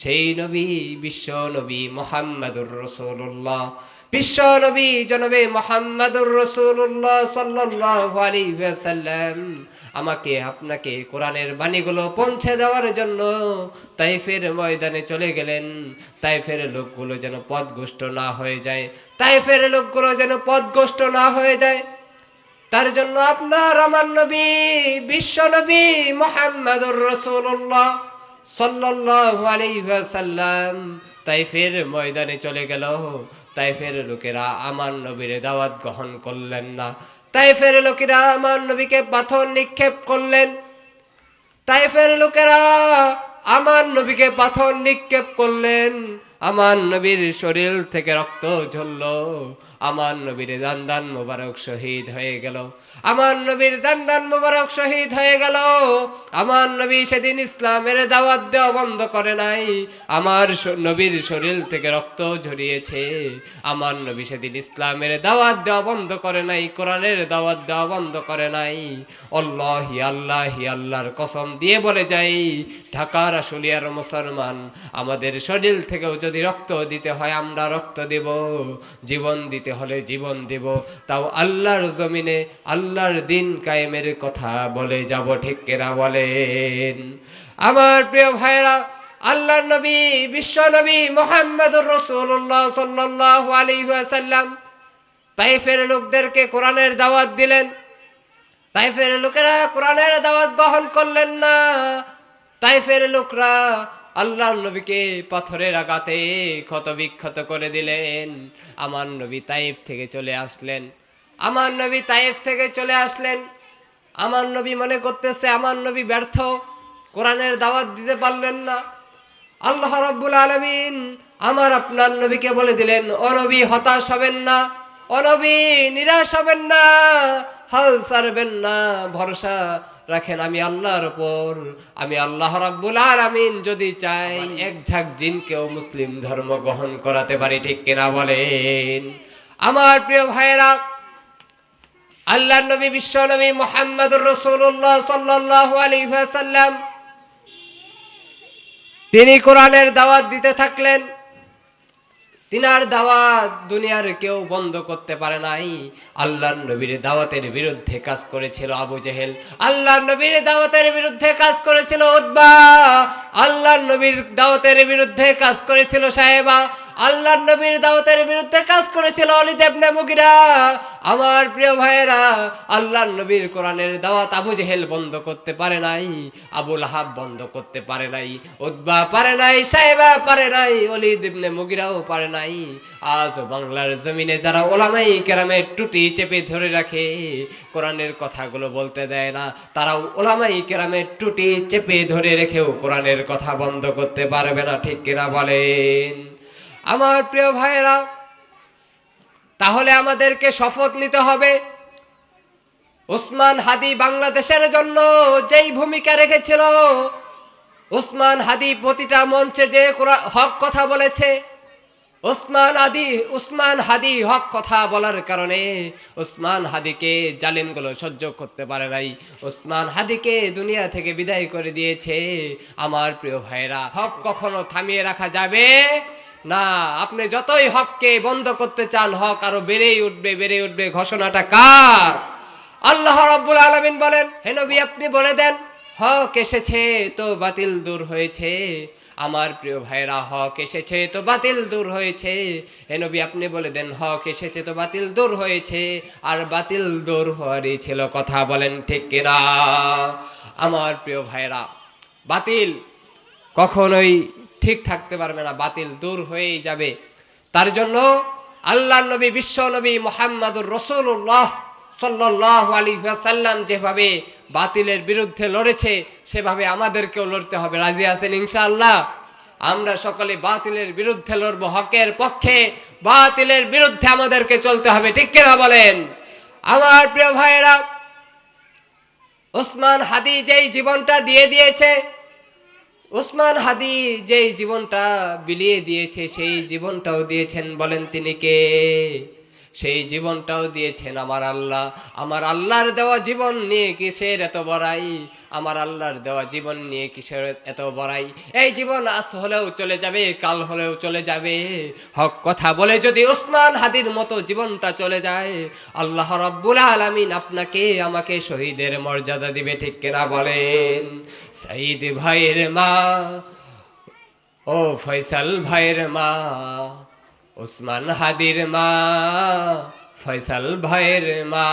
সেই নবী, বিশ্ব নবী মোহাম্মদুর রসুল্লাহ বিশ্ব নবী, জনবে মোহাম্মদুর রসুল্লাহ ওয়াসাল্লাম। আমাকে, আপনাকে কোরআনের বাণীগুলো পৌঁছে দেওয়ার জন্য তাইফের ময়দানে চলে গেলেন। তাইফের লোকগুলো যেন পথগ্রস্ত না হয়ে যায়। তাইফের লোকগুলো যেন পথগ্রস্ত না হয়ে যায়। তার জন্য আপনার আমার নবী, বিশ্ব নবী মোহাম্মদুর রসুল্লাহ সাল্লাল্লাহু আলাইহি ওয়াসাল্লাম তাইফের ময়দানে চলে গেল। তাইফের লোকেরা আমার নবীর দাওয়াত গ্রহণ করলেন না। তাইফের লোকেরা আমার নবীকে পাথর নিক্ষেপ করলেন। তাইফের লোকেরা আমার নবীকে পাথর নিক্ষেপ করলেন। আমার নবীর শরীর থেকে রক্ত ঝরল। আমার নবীর দান্দান মোবারক শহীদ হয়ে গেল। আমার নবীর দান্দান মোবারক শহীদ হয়ে গেল। আমার নবী সেদিন ইসলামের দাওয়াত দেওয়া বন্ধ করে নাই। আমার নবীর শরীর থেকে রক্ত ঝরিয়েছে। আমার নবী সেদিন ইসলামের দাওয়াত দেওয়া বন্ধ করে নাই, কোরআনের দাওয়াত দেওয়া বন্ধ করে নাই। অল্লাহি আল্লাহি, আল্লাহর কসম দিয়ে বলে যাই, ঢাকার আশুলিয়ার মুসলমান, আমাদের শরীর থেকেও যদি রক্ত দিতে হয়, আমরা রক্ত দেব। জীবন দিতে হলে জীবন দেব। তাও আল্লাহর জমিনে আল্লাহর দিন কায়েমের কথা বলে যাব, ঠিক কেনা বলেন? আমার প্রিয় ভাইরা আল্লাহর নবী, বিশ্ব নবী মোহাম্মদুর রসুল্লাহ সাল্লাল্লাহু আলাইহি ওয়াসাল্লাম তাইফের লোকদেরকে কোরআনের দাওয়াত দিলেন। তাইফের লোকেরা কোরআনের দাওয়াত বহন করলেন না। তাইফের লোকরা আল্লাহ নবীকে পাথরের আঘাতে ক্ষত বিক্ষত করে দিলেন। আমার নবী তাইফ থেকে চলে আসলেন। আমার নবী তাইফ থেকে চলে আসলেন। আমার নবী মনে করতেছে, আমার নবী ব্যর্থ। কোরআনের দাওয়াত দিতে পারলেন না। আল্লাহ রাব্বুল আলামিন আমার আপনার নবীকে বলে দিলেন, ও নবী, হতাশ হবেন না। ও নবী, নিরাশ হবেন না। হাল ছাড়বেন না। ভরসা রাখেন আমি আল্লাহর উপর আমি আল্লাহ রাব্বুল আলামিন যদি চাই এক ঝাঁক জিনকেও মুসলিম ধর্ম গ্রহণ করাতে পারি ঠিক কিনা বলেন? আমার প্রিয় ভাইয়েরা আল্লাহ নবী বিশ্ব নবী মোহাম্মদুর রসুল্লাহ সাল্লাল্লাহু আলাইহি ওয়াসাল্লাম তিনি কোরআনের দাওয়াত দিতে থাকলেন। তিনার দাওয়া দুনিয়ার কেউ বন্ধ করতে পারে নাই। আল্লাহর নবীর দাওয়াতের বিরুদ্ধে কাজ করেছিল আবু জেহেল। আল্লাহর নবীর দাওয়াতের বিরুদ্ধে কাজ করেছিল উদ্বা আল্লাহর নবীর দাওয়াতের বিরুদ্ধে কাজ করেছিল সাহেবা। আল্লাহর নবীর দাওয়াতের বিরুদ্ধে কাজ করেছিল অলি দেবনে মুগিরা। আমার প্রিয় ভাইয়েরা, আল্লাহর নবীর কোরআনের দাওয়াত আবু জেহেল বন্ধ করতে পারে নাই আবুল হাব বন্ধ করতে পারে নাই উদ্বা পারে নাই, সাহেবা পারে নাই, অলি মুগিরাও পারে নাই। আজ বাংলার জমিনে যারা ওলামাই কেরামের টুটি চেপে ধরে রাখে, কোরআনের কথাগুলো বলতে দেয় না, তারাও ওলামাই কেরামের টুটি চেপে ধরে রেখেও কোরআনের কথা বন্ধ করতে পারবে না, ঠিক কিনা বলেন? আমার প্রিয় ভাইয়েরা, তাহলে আমাদেরকে শপথ নিতে হবে। উসমান হাদি বাংলাদেশের জন্য যেই ভূমিকা রেখেছিল, উসমান হাদি প্রতিটা মঞ্চে যে হক কথা বলেছে, উসমান আদি, উসমান হাদি হক কথা বলার কারণে উসমান হাদিকে জালিমগুলো সহ্য করতে পারে নাই। উসমান হাদিকে দুনিয়া থেকে বিদায় করে দিয়েছে। আমার প্রিয় ভাইরা হক কখনো থামিয়ে রাখা যাবে না, আপনি যতই হককে বন্ধ করতে চান, হক আরও বেড়েই উঠবে বেড়ে উঠবে। ঘোষণাটা কার? আল্লাহ রাব্বুল আলামিন বলেন, হে নবী, আপনি বলে দেন, হক এসেছে তো বাতিল দূর হয়েছে। আমার প্রিয় ভাইরা হক এসেছে তো বাতিল দূর হয়েছে। হে নবী, আপনি বলে দেন, হক এসেছে তো বাতিল দূর হয়েছে। আর বাতিল দূর হওয়ারই ছিল কথা বলেন ঠিক কিনা? আমার প্রিয় ভাইরা বাতিল কখনোই ঠিক থাকতে পারবে না, বাতিল দূর হয়েই যাবে। তার জন্য আল্লাহ নবী, বিশ্ব নবী মোহাম্মদুর রসুল্লাহ সাল্লাহ সাল্লাম যেভাবে বাতিলের বিরুদ্ধে লড়েছে, সেভাবে আমাদেরকেও লড়তে হবে। রাজি আছেন ইনশাআল্লাহ? আমরা সকলে বাতিলের বিরুদ্ধে লড়বো, হকের পক্ষে বাতিলের বিরুদ্ধে আমাদেরকে চলতে হবে, ঠিক কিনা বলেন? আমার প্রিয় ভাইয়েরা, ওসমান হাদি যেই জীবনটা দিয়ে দিয়েছে ওসমান হাদি যেই জীবনটা বিলিয়ে দিয়েছে সেই জীবনটাও দিয়েছেন বলেন তিনি কে? সেই জীবনটাও দিয়েছেন আমার আল্লাহ। আমার আল্লাহর দেওয়া জীবন নিয়ে কিসের এত বড়াই? আমার আল্লাহর দেওয়া জীবন নিয়ে কিসের এত বড়াই? এই জীবন আজ হলেও চলে যাবে, কাল হলেও চলে যাবে। হক কথা বলে যদি ওসমান হাদির মতো জীবনটা চলে যায়, আল্লাহ রব্বুল আলামিন আপনাকে আমাকে শহীদের মর্যাদা দিবে, ঠিক কিনা বলেন? সাইদ ভাইয়ের মা, ও ফয়সাল ভাইয়ের মা ওসমান হাদির মা ফয়সাল ভাইয়ের মা।